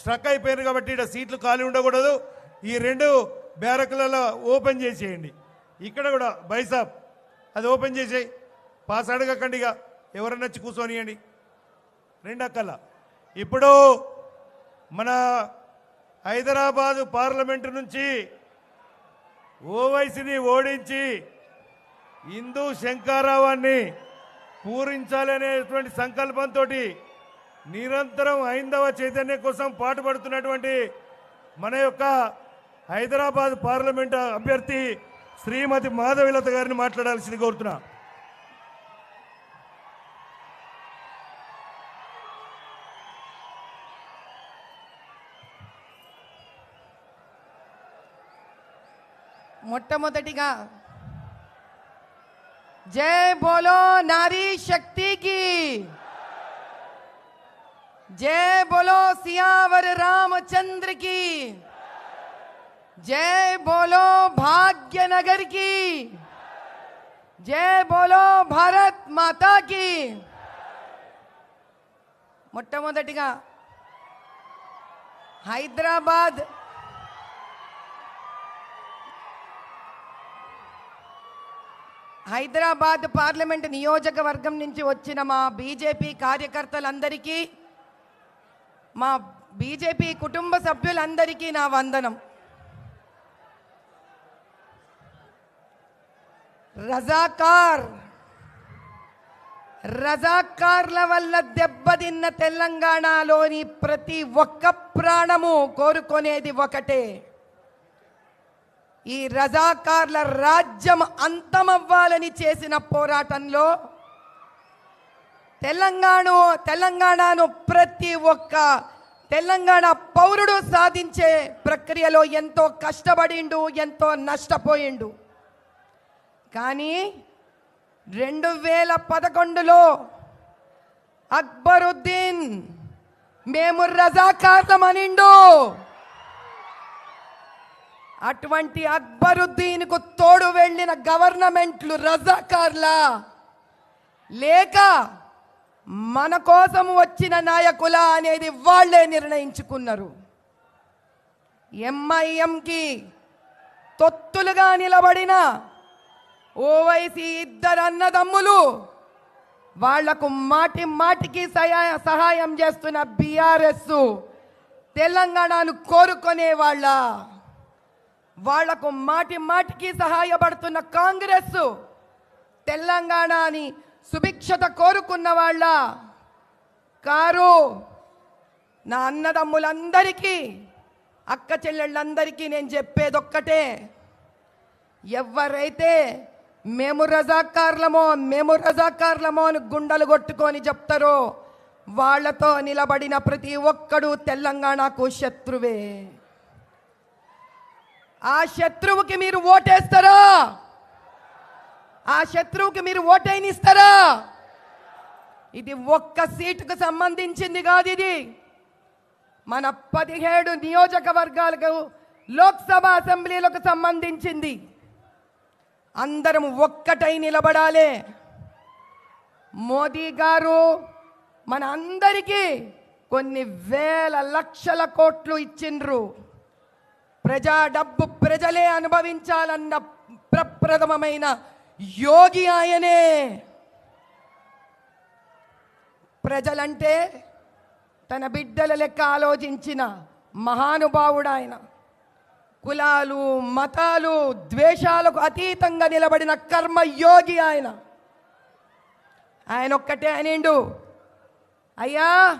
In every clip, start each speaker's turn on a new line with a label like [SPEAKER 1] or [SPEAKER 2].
[SPEAKER 1] Struck అయిపోయారు కాబట్టి ఇక్కడ సీట్లు ఖాళీ ఉండకూడదు. ఈ రెండు బ్యారకులలో ఓపెన్ చేసేయండి. ఇక్కడ కూడా బైసాబ్ అది ఓపెన్ చేసేయి. పాస్ అడగకండి ఇక. ఎవరన్నా వచ్చి కూర్చొనియండి. రెండు అక్కల. ఇప్పుడు మన హైదరాబాదు పార్లమెంటు నుంచి ఓవైసీని ఓడించి హిందూ శంకారావాన్ని పూరించాలనేటువంటి సంకల్పంతో నిరంతరం హైందవ చైతన్యం కోసం పాటుపడుతున్నటువంటి మన యొక్క హైదరాబాద్ పార్లమెంట్ అభ్యర్థి శ్రీమతి మాధవిలత గారిని మాట్లాడాల్సింది కోరుతున్నా.
[SPEAKER 2] మొట్టమొదటిగా జై బోలో నారీ శక్తికి. జై బోలో సియావర్ రామచంద్ర की జై బోలో భాగ్యనగర్ की జై బోలో భారత్ మాతా की మొట్టమొదటిగా హైదరాబాద్ హైదరాబాద్ పార్లమెంట్ నియోజకవర్గం నుంచి వచ్చిన మా బీజేపీ కార్యకర్తలందరికీ మా బీజేపీ కుటుంబ సభ్యులందరికీ నా వందనం. రజాకార్ రజాకార్ల వల్ల దెబ్బతిన్న తెలంగాణలోని ప్రతి ఒక్క ప్రాణము కోరుకునేది ఒకటే. ఈ రజాకార్ల రాజ్యం అంతమవ్వాలని చేసిన పోరాటంలో తెలంగాణ తెలంగాణను ప్రతి ఒక్క తెలంగాణ పౌరుడు సాధించే ప్రక్రియలో ఎంతో కష్టపడిండు ఎంతో నష్టపోయిండు. కానీ రెండు వేల పదకొండులో అక్బరుద్దీన్ మేము రజాకార్లమనిండు అటువంటి అక్బరుద్దీన్కు తోడు వెళ్ళిన గవర్నమెంట్లు రజాకార్లా. లేక మన కోసం వచ్చిన నాయకుల అనేది వాళ్ళే నిర్ణయించుకున్నారు. ఎంఐఎంకి తొత్తులుగా నిలబడిన ఓవైసీ ఇద్దరు అన్నదమ్ములు వాళ్ళకు మాటి మాటికి సహాయ సహాయం చేస్తున్న బీఆర్ఎస్ తెలంగాణను కోరుకునే వాళ్ళ వాళ్ళకు మాటి మాటికి సహాయపడుతున్న కాంగ్రెస్ తెలంగాణని సుభిక్షత కోరుకున్న వాళ్ళ కారు నా అన్నదమ్ములందరికీ అక్క చెల్లెళ్ళందరికీ నేను చెప్పేదొక్కటే. ఎవరైతే మేము రజాకార్లమో మేము రజాకార్లమో అని గుండెలు కొట్టుకొని చెప్తారో వాళ్ళతో నిలబడిన ప్రతి ఒక్కడు తెలంగాణకు శత్రువే. ఆ శత్రువుకి మీరు ఓటేస్తారా? ఆ శత్రువుకి మీరు ఓటైనిస్తారా? ఇది ఒక్క సీటుకు సంబంధించింది కాదు ఇది. మన పదిహేడు నియోజకవర్గాలకు లోక్సభ అసెంబ్లీలకు సంబంధించింది. అందరం ఒక్కటై నిలబడాలి. మోదీ గారు మన అందరికీ కొన్ని వేల లక్షల కోట్లు ఇచ్చిండ్రు. ప్రజా డబ్బు ప్రజలే అనుభవించాలన్న ప్రప్రథమమైన యోగి ఆయనే. ప్రజలంటే తన బిడ్డల లెక్క ఆలోచించిన మహానుభావుడు ఆయన. కులాలు మతాలు ద్వేషాలకు అతీతంగా నిలబడిన కర్మయోగి ఆయన ఆయన. ఒక్కటే అనిండు. అయ్యా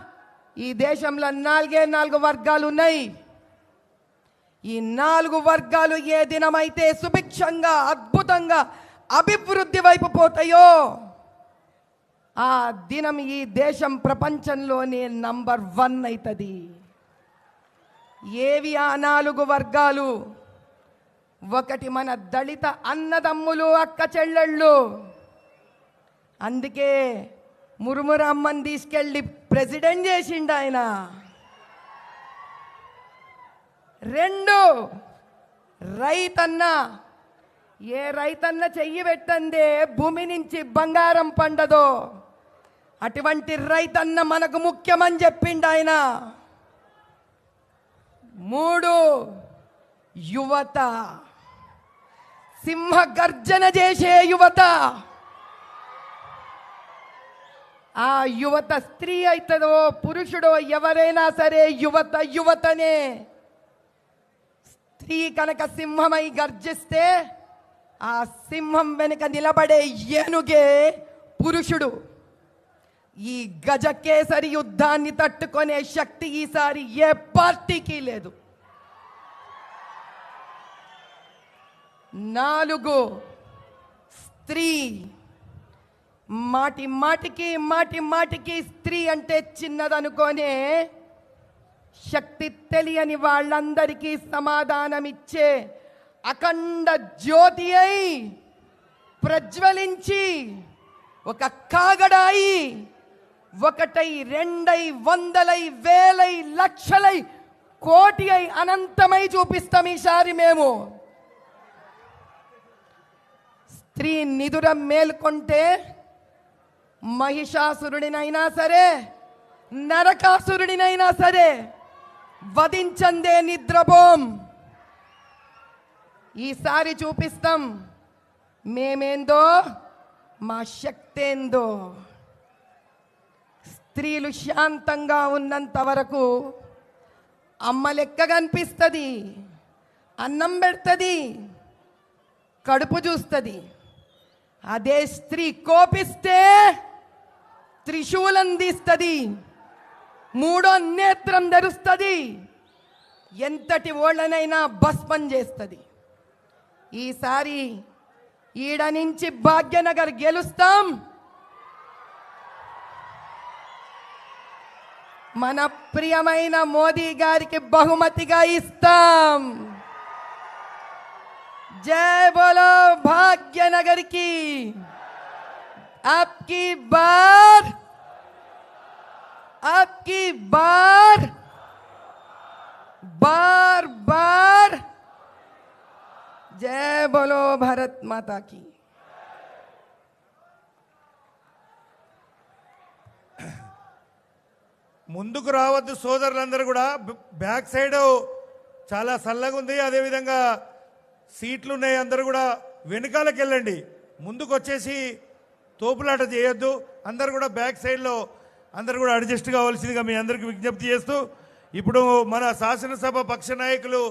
[SPEAKER 2] ఈ దేశంలో నాలుగే నాలుగు వర్గాలు ఉన్నాయి ఈ నాలుగు వర్గాలు ఏ దినమైతే సుభిక్షంగా అద్భుతంగా అభివృద్ధి వైపు పోతాయో? ఆ దినం ఈ దేశం ప్రపంచంలోనే నంబర్ వన్ అవుతుంది ఏవి ఆ నాలుగు వర్గాలు? ఒకటి మన దళిత అన్నదమ్ములు అక్క చెల్లెళ్ళు. అందుకే మురుమురమ్మని తీసుకెళ్ళి ప్రెసిడెంట్ చేసిండు ఆయన. రెండు రైతన్న ఏ రైతన్న చెయ్యి పెట్టందే భూమి నుంచి బంగారం పండదో? అటువంటి రైతన్న మనకు ముఖ్యమని చెప్పిండు ఆయన. మూడు యువత. సింహ గర్జన చేసే యువత. ఆ యువత స్త్రీ అవుతుందో పురుషుడో ఎవరైనా సరే యువత యువతనే. స్త్రీ కనుక సింహమై గర్జిస్తే ఆ సింహం వెనుక నిలబడే ఏనుగే పురుషుడు. ఈ గజకేసరి యుద్ధాన్ని తట్టుకునే శక్తి ఈసారి ఏ పార్టీకి లేదు. నాలుగు స్త్రీ. మాటి మాటికి మాటి మాటికి స్త్రీ అంటే చిన్నదనుకోనే శక్తి తెలియని వాళ్ళందరికీ సమాధానమిచ్చే అఖండ జ్యోతి అయి ప్రజ్వలించి ఒక కాగడాయి ఒకటై రెండై వందలై వేలై లక్షలై కోటి అయి అనంతమై చూపిస్తాం ఈసారి మేము. స్త్రీ నిధుర మేల్కొంటే మహిషాసురుడినైనా సరే నరకాసురుడినైనా సరే వధించందే నిద్రపోం. ఈసారి చూపిస్తాం. మేమేందో? మా శక్తేందో? స్త్రీలు శాంతంగా ఉన్నంత వరకు అమ్మ లెక్క కనిపిస్తుంది అన్నం పెడుతుంది కడుపు చూస్తుంది. అదే స్త్రీ కోపిస్తే త్రిశూలం తీస్తుంది మూడో నేత్రం ధరుస్తుంది ఎంతటి ఓళ్ళనైనా భస్మం చేస్తుంది. ఈసారి ఈడ నుంచి భాగ్యనగర్ గెలుస్తాం మన ప్రియమైన మోదీ గారికి బహుమతిగా ఇస్తాం जय बोलो भाग्यनगर की आपकी बार आपकी बार बार बार जय बोलो भारत माता की
[SPEAKER 1] ముందుకు రావద్దు సోదరులందరూ కూడా బ- బ్యాక్ సైడ్ చాలా చల్లగా ఉంది అదేవిధంగా సీట్లు ఉన్నాయి అందరూ కూడా వెనకాలకు వెళ్ళండి ముందుకు వచ్చేసి తోపులాట చేయొద్దు అందరు కూడా బ్యాక్ సైడ్లో అందరు కూడా అడ్జస్ట్ కావాల్సిందిగా మీ అందరికీ విజ్ఞప్తి చేస్తూ ఇప్పుడు మన శాసనసభ పక్ష నాయకులు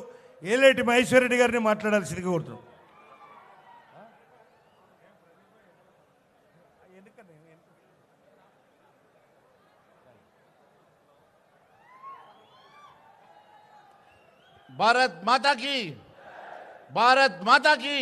[SPEAKER 1] ఏలేటి మహేశ్వరరెడ్డి గారిని మాట్లాడాల్సిందిగా కోరుతున్నాం
[SPEAKER 3] భారత్ మాతా కీ భారత్ మాతా కీ